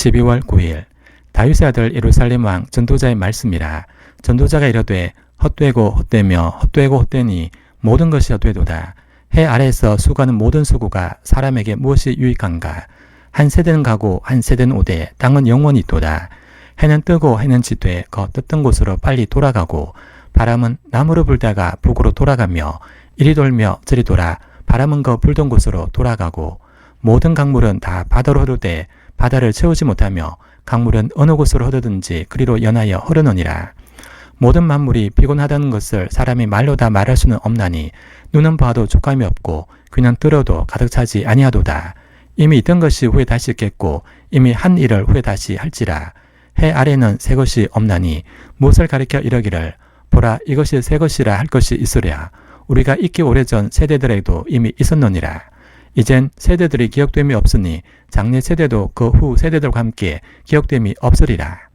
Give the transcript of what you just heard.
12월 9일 다윗의 아들 예루살렘 왕 전도자의 말씀이라 전도자가 이르되 헛되고 헛되며 헛되고 헛되니 모든 것이 헛되도다. 해 아래에서 수고하는 모든 수고가 사람에게 무엇이 유익한가? 한 세대는 가고 한 세대는 오되 땅은 영원히 있도다. 해는 뜨고 해는 지되 거 떴던 곳으로 빨리 돌아가고 바람은 남으로 불다가 북으로 돌아가며 이리 돌며 저리 돌아 바람은 거 불던 곳으로 돌아가고 모든 강물은 다 바다로 흐르되 바다를 채우지 못하며 강물은 어느 곳으로 흐르든지 그리로 연하여 흐르느니라. 모든 만물이 피곤하다는 것을 사람이 말로 다 말할 수는 없나니 눈은 봐도 촉감이 없고 귀는 들어도 가득 차지 아니하도다. 이미 있던 것이 후에 다시 있겠고 이미 한 일을 후에 다시 할지라. 해 아래는 새 것이 없나니 무엇을 가리켜 이러기를 보라 이것이 새 것이라 할 것이 있으랴. 우리가 있기 오래전 세대들에도 이미 있었느니라. 이젠 세대들이 기억됨이 없으니 장래 세대도 그 후 세대들과 함께 기억됨이 없으리라.